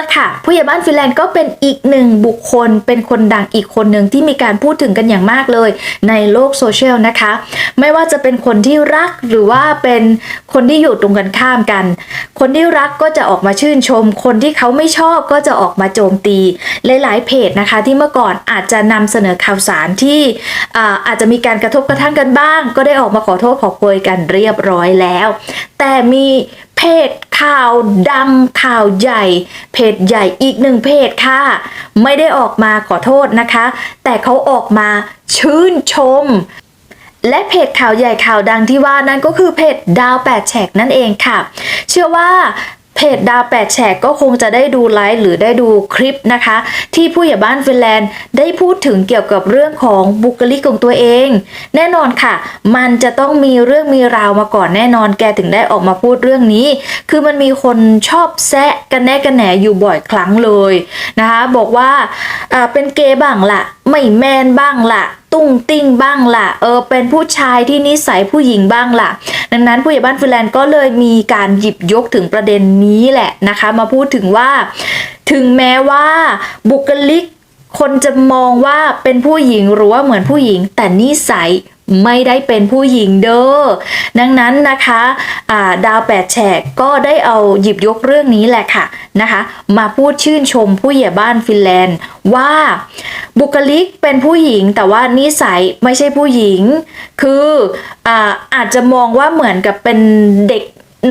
ละค่ะ ผู้ใหญ่บ้านฟินแลนด์ก็เป็นอีกหนึ่งบุคคล เป็นคนดังอีกคนหนึ่งที่มีการพูดถึงกันอย่างมากเลยในโลกโซเชียลนะคะ ไม่ว่าจะเป็นคนที่รักหรือว่าเป็นคนที่อยู่ตรงกันข้ามกัน คนที่รักก็จะออกมาชื่นชม คนที่เขาไม่ชอบก็จะออกมาโจมตี หลายๆเพจนะคะ ที่เมื่อก่อนอาจจะนำเสนอข่าวสารที่อ่าอาจจะมีการกระทบกระทั่งกันบ้าง ก็ได้ออกมาขอโทษขอโพยกันเรียบร้อยแล้ว แต่มี เพจข่าวดังข่าวใหญ่ เพจใหญ่อีกหนึ่งเพจค่ะ ไม่ได้ออกมาขอโทษนะคะ แต่เขาออกมาชื่นชม และเพจข่าวใหญ่ข่าวดังที่ว่านั้นก็คือเพจดาวแปดแฉกนั่นเองค่ะ เชื่อว่า เพจดาวแปดแฉกก็คงจะได้ดูไลฟ์หรือได้ดูคลิปนะคะ ที่ผู้ใหญ่บ้านฟินแลนด์ได้พูดถึงเกี่ยวกับเรื่องของบุคลิกของตัวเอง แน่นอนค่ะ มันจะต้องมีเรื่องมีราวมาก่อนแน่นอนแกถึงได้ออกมาพูดเรื่องนี้ คือมันมีคนชอบแซะกันแน่กันแหนอยู่บ่อยครั้งเลยนะคะ บอกว่าเป็นเกย์บ้างล่ะไม่แมนบ้างละตุ้งติ้งบ้างล่ะ เออ เป็นผู้ชายที่นิสัยผู้หญิงบ้างล่ะ ดังนั้นผู้ใหญ่บ้านฟินแลนด์ก็เลยมีการหยิบยกถึงประเด็นนี้แหละนะคะ มาพูดถึงว่า ถึงแม้ว่าบุคลิกคนจะมองว่าเป็นผู้หญิงหรือว่าเหมือนผู้หญิง แต่นิสัย ไม่ได้เป็นผู้หญิงเด้อ ดังนั้นนะคะาดาวแปดแฉกก็ได้เอาหยิบยกเรื่องนี้แหละค่ะนะคะ มาพูดชื่นชมผู้ใหญ่บ้านฟินแลนด์ว่าบุคลิกเป็นผู้หญิงแต่ว่านิสัยไม่ใช่ผู้หญิง คืออาอาจจะมองว่าเหมือนกับเป็นเด็ก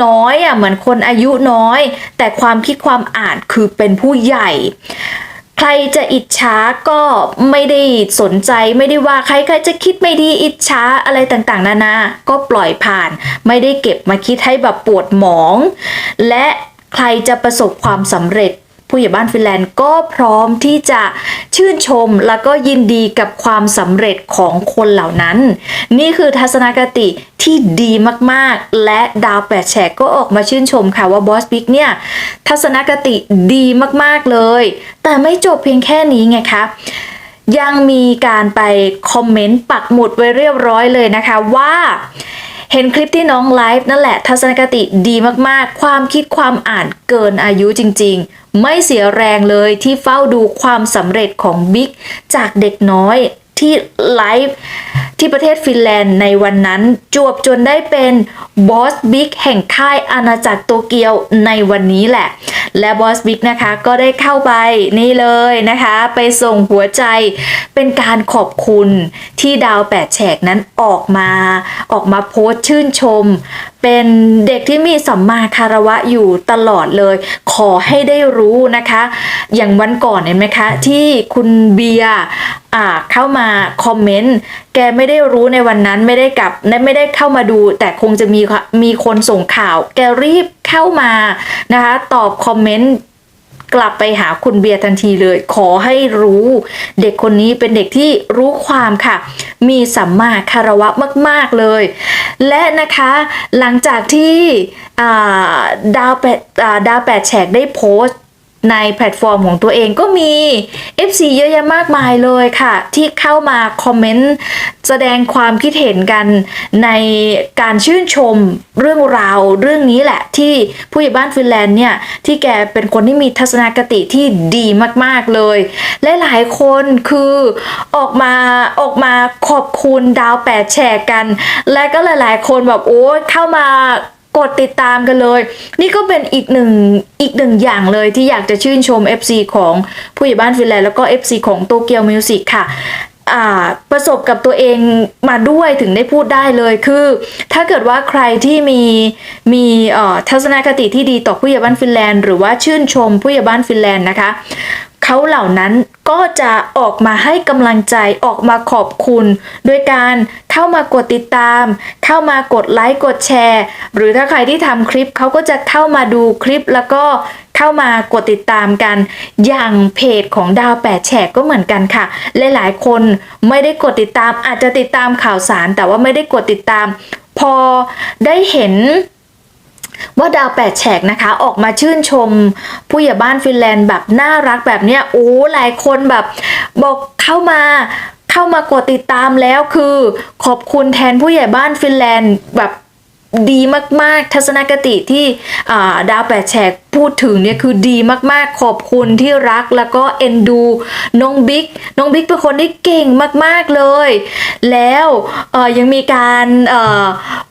น้อยอะเหมือนคนอายุน้อย แต่ความคิดความอ่านคือเป็นผู้ใหญ่ ใครจะอิจฉาก็ไม่ได้สนใจไม่ได้ว่าใครใครจะคิดไม่ดีอิจฉาอะไรต่างๆ นานา ก็ปล่อยผ่าน ไม่ได้เก็บมาคิดให้แบบปวดหมอง และใครจะประสบความสำเร็จ ผู้ใหญ่บ้านฟินแลนด์ก็พร้อมที่จะชื่นชมแล้วก็ยินดีกับความสำเร็จของคนเหล่านั้น นี่คือทัศนคติที่ดีมากๆ และดาวแปดแฉกก็ออกมาชื่นชมค่ะว่าบอสบิ๊กเนี่ยทัศนคติดีมากๆเลย แต่ไม่จบเพียงแค่นี้ไงคะยังมีการไปคอมเมนต์ปักหมุดไว้เรียบร้อยเลยนะคะว่า เห็นคลิปที่น้องไลฟ์นั่นแหละทัศนคติดีมากๆ ความคิดความอ่านเกินอายุจริง ๆ ไม่เสียแรงเลยที่เฝ้าดูความสำเร็จของบิ๊กจากเด็กน้อยที่ไลฟ์ที่ประเทศฟินแลนด์ในวันนั้นจวบจนได้เป็นบอสบิ๊กแห่งค่ายอาณาจักรโตเกียวในวันนี้แหละ และบอสบิ๊กนะคะก็ได้เข้าไปนี่เลยนะคะ ไปส่งหัวใจเป็นการขอบคุณที่ดาวแปดแฉกนั้นออกมา ออกมาโพสต์ชื่นชม เป็นเด็กที่มีสัมมาคารวะอยู่ตลอดเลย ขอให้ได้รู้นะคะ อย่างวันก่อนเห็นไหมคะที่คุณเบียร์เข้ามาคอมเมนต์แกไม่ได้รู้ในวันนั้นไม่ได้กลับไม่ได้เข้ามาดู แต่คงจะมีมีคนส่งข่าว แกรีบเข้ามานะคะ ตอบคอมเมนต์ กลับไปหาคุณเบียร์ทันทีเลย ขอให้รู้เด็กคนนี้เป็นเด็กที่รู้ความค่ะ มีสัมมาคารวะมาก ๆ เลย และนะคะหลังจากที่ดาวแปดดาวแปดแฉกได้โพสต์ ในแพลตฟอร์มของตัวเองก็มี FC เยอะแยะมากมายเลยค่ะ ที่เข้ามาคอมเมนต์แสดงความคิดเห็นกันในการชื่นชมเรื่องราวเรื่องนี้แหละที่ผู้ใหญ่บ้านฟินแลนด์เนี่ย ที่แกเป็นคนที่มีทัศนคติที่ดีมากๆเลย และหลายคนคือออกมาออกมาขอบคุณดาวแปดแชร์กัน และก็หลายๆ คนแบบโอ้เข้ามา กดติดตามกันเลย นี่ก็เป็นอีกหนึ่งอีกหนึ่งอย่างเลยที่อยากจะชื่นชม FC ของผู้ใหญ่บ้านฟินแลนด์แล้วก็ FC ของโตเกียวมิวสิกค่ะประสบกับตัวเองมาด้วยถึงได้พูดได้เลยคือ ถ้าเกิดว่าใครที่มีมีทัศนคติที่ดีต่อผู้ใหญ่บ้านฟินแลนด์ หรือว่าชื่นชมผู้ใหญ่บ้านฟินแลนด์นะคะ เขาเหล่านั้นก็จะออกมาให้กำลังใจออกมาขอบคุณ โดยการเข้ามากดติดตาม เข้ามากดไลค์กดแชร์ หรือถ้าใครที่ทำคลิปเขาก็จะเข้ามาดูคลิปแล้วก็เข้ามากดติดตามกัน อย่างเพจของดาวแปดแฉกก็เหมือนกันค่ะ หลายๆ คนไม่ได้กดติดตามอาจจะติดตามข่าวสาร แต่ว่าไม่ได้กดติดตาม พอได้เห็น ว่าดาวแปดแฉกนะคะ ออกมาชื่นชมผู้ใหญ่บ้านฟินแลนด์แบบน่ารักแบบเนี้ยโอ้หลายคนแบบบอกเข้ามาเข้ามากดติดตามแล้วคือ ขอบคุณแทนผู้ใหญ่บ้านฟินแลนด์แบบดีมาก ๆ ทัศนคติที่ดาวแปดแฉกพูดถึงเนี่ยคือดีมากๆ ขอบคุณที่รักแล้วก็เอ็นดูน้องบิ๊กน้องบิ๊กเป็นคนที่เก่งมากๆเลย แล้วยังมีการ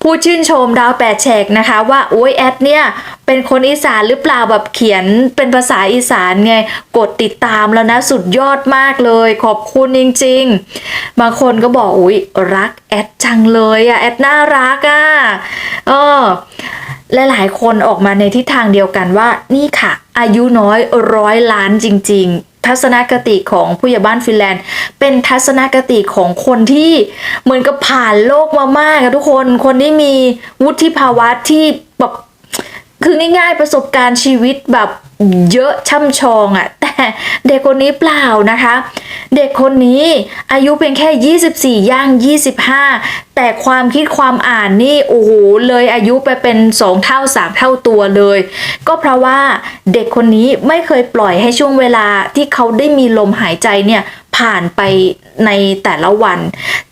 พูดชื่นชมดาวแปดแฉกนะคะ ว่าโอ้ยแอดเนี่ยเป็นคนอีสานหรือเปล่าแบบเขียนเป็นภาษาอีสานไงกดติดตามแล้วนะสุดยอดมากเลย ขอบคุณจริง ๆ บางคนก็บอกอุ้ยรักแอดจังเลยอะแอดน่ารักอะเออหลายๆคนออกมาในทิศทางเดียวกันว่านี่ค่ะ อายุน้อยร้อยล้านจริง ๆ ทัศนคติของผู้ใหญ่บ้านฟินแลนด์ เป็นทัศนคติของคนที่เหมือนกับผ่านโลกมามากอะทุกคน คนที่มีวุฒิภาวะที่แบบคือง่ายๆประสบการณ์ชีวิตแบบเยอะช่ำชองอะแต่ เด็กคนนี้เปล่านะคะ เด็กคนนี้อายุเพียงแค่ 24 ย่าง 25 แต่ความคิดความอ่านนี่โอ้โหเลยอายุไปเป็น 2 เท่า 3 เท่าตัวเลย ก็เพราะว่าเด็กคนนี้ไม่เคยปล่อยให้ช่วงเวลาที่เขาได้มีลมหายใจเนี่ยผ่านไปในแต่ละวัน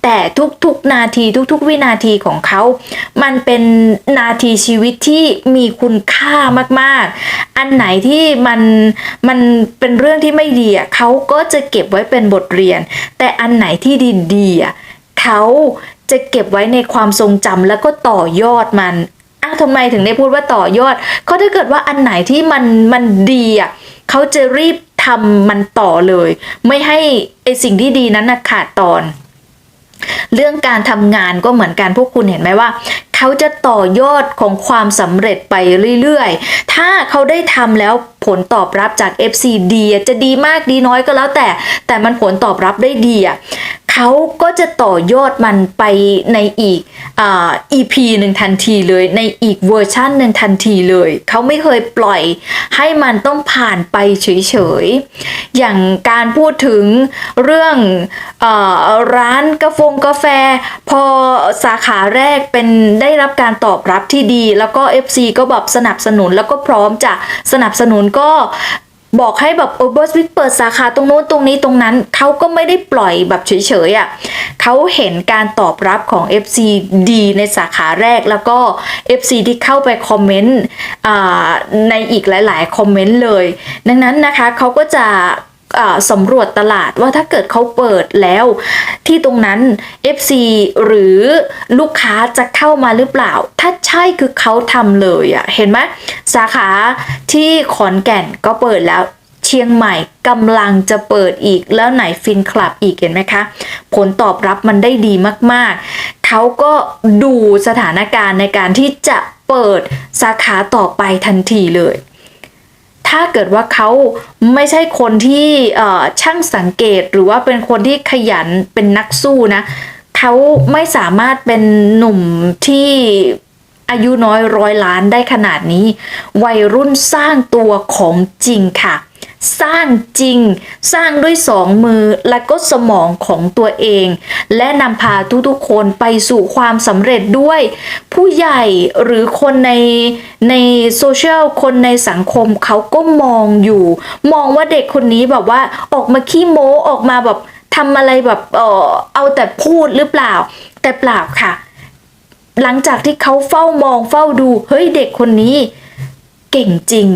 แต่ทุกๆนาทีทุกๆ วินาทีของเขา มันเป็นนาทีชีวิตที่มีคุณค่ามากๆ อันไหนที่มันมันเป็นเรื่องที่ไม่ดีอะเขาก็จะเก็บไว้เป็นบทเรียน แต่อันไหนที่ดีๆอะเขาจะเก็บไว้ในความทรงจำแล้วก็ต่อยอดมันอ้าวทำไมถึงได้พูดว่าต่อยอดก็ถ้าเกิดว่าอันไหนที่มันมันดีอะเขาจะรีบทำมันต่อเลย ไม่ให้ไอสิ่งที่ดีนั้นนะขาดตอน เรื่องการทำงานก็เหมือนกันพวกคุณเห็นไหมว่า เขาจะต่อยอดของความสำเร็จไปเรื่อยๆ ถ้าเขาได้ทำแล้วผลตอบรับจาก FC ดีจะดีมากดีน้อยก็แล้วแต่ แต่มันผลตอบรับได้ดีอะ เขาก็จะต่อยอดมันไปในอีกอ่า EP หนึ่งทันทีเลย ในอีกเวอร์ชันหนึ่งทันทีเลย เขาไม่เคยปล่อยให้มันต้องผ่านไปเฉยๆ อย่างการพูดถึงเรื่องออร้านกาแฟกาแฟ พอสาขาแรกเป็นได้รับการตอบรับที่ดี แล้วก็ FC ก็แบบสนับสนุนแล้วก็พร้อมจะสนับสนุนก็ บอกให้แบบเออบอสวิกเปิดสาขาตรงโน้นตรงนี้ตรงนั้นเขาก็ไม่ได้ปล่อยแบบเฉยๆอะ่ะเขาเห็นการตอบรับของ FC ดีในสาขาแรกแล้วก็ FC ที่เข้าไปคอมเมนต์ในอีกหลาย ๆ คอมเมนต์เลย ดังนั้นนะคะเขาก็จะสำรวจตลาดว่าถ้าเกิดเขาเปิดแล้ว ที่ตรงนั้น FC หรือลูกค้าจะเข้ามาหรือเปล่า ถ้า ใช่คือเขาทำเลยอะ่ะเห็นไหมสาขาที่ขอนแก่นก็เปิดแล้วเชียงใหม่กำลังจะเปิดอีกแล้วไหนฟินคลับอีกเห็นไหมคะ ผลตอบรับมันได้ดีมากๆ เขาก็ดูสถานการณ์ในการที่จะเปิดสาขาต่อไปทันทีเลย ถ้าเกิดว่าเขาไม่ใช่คนที่ช่างสังเกตหรือว่าเป็นคนที่ขยันเป็นนักสู้นะ เขาไม่สามารถเป็นหนุ่มที่ อายุน้อยร้อยล้านได้ขนาดนี้ วัยรุ่นสร้างตัวของจริงค่ะ สร้างจริง สร้างด้วยสองมือและก็สมองของตัวเอง และนำพาทุกๆคนไปสู่ความสำเร็จด้วย ผู้ใหญ่หรือคนในในโซเชียลคนในสังคมเขาก็มองอยู่ มองว่าเด็กคนนี้แบบว่าออกมาขี้โม้ออกมาแบบทำอะไรแบบเออเอาแต่พูดหรือเปล่า แต่เปล่าค่ะ หลังจากที่เขาเฝ้ามองเฝ้าดูเฮ้ยเด็กคนนี้ เก่งจริง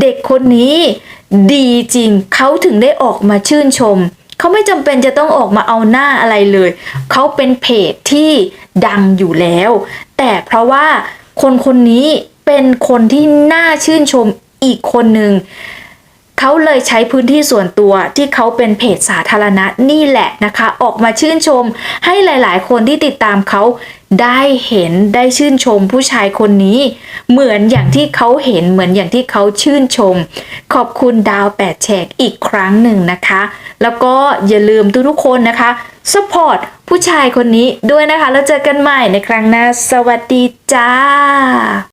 เด็กคนนี้ ดีจริงเขาถึงได้ออกมาชื่นชมเขาไม่จำเป็นจะต้องออกมาเอาหน้าอะไรเลย เขาเป็นเพจที่ดังอยู่แล้ว แต่เพราะว่าคนคนนี้เป็นคนที่น่าชื่นชมอีกคนหนึ่งเขาเลยใช้พื้นที่ส่วนตัวที่เขาเป็นเพจสาธารณะนี่แหละนะคะ ออกมาชื่นชมให้หลาย ๆ คนที่ติดตามเขา ได้เห็นได้ชื่นชมผู้ชายคนนี้ เหมือนอย่างที่เขาเห็นเหมือนอย่างที่เขาชื่นชม ขอบคุณดาวแปดแฉกอีกครั้งหนึ่งนะคะ แล้วก็อย่าลืมทุกๆคนนะคะสปอร์ตผู้ชายคนนี้ด้วยนะคะ แล้วเจอกันใหม่ในครั้งหน้า สวัสดีจ้า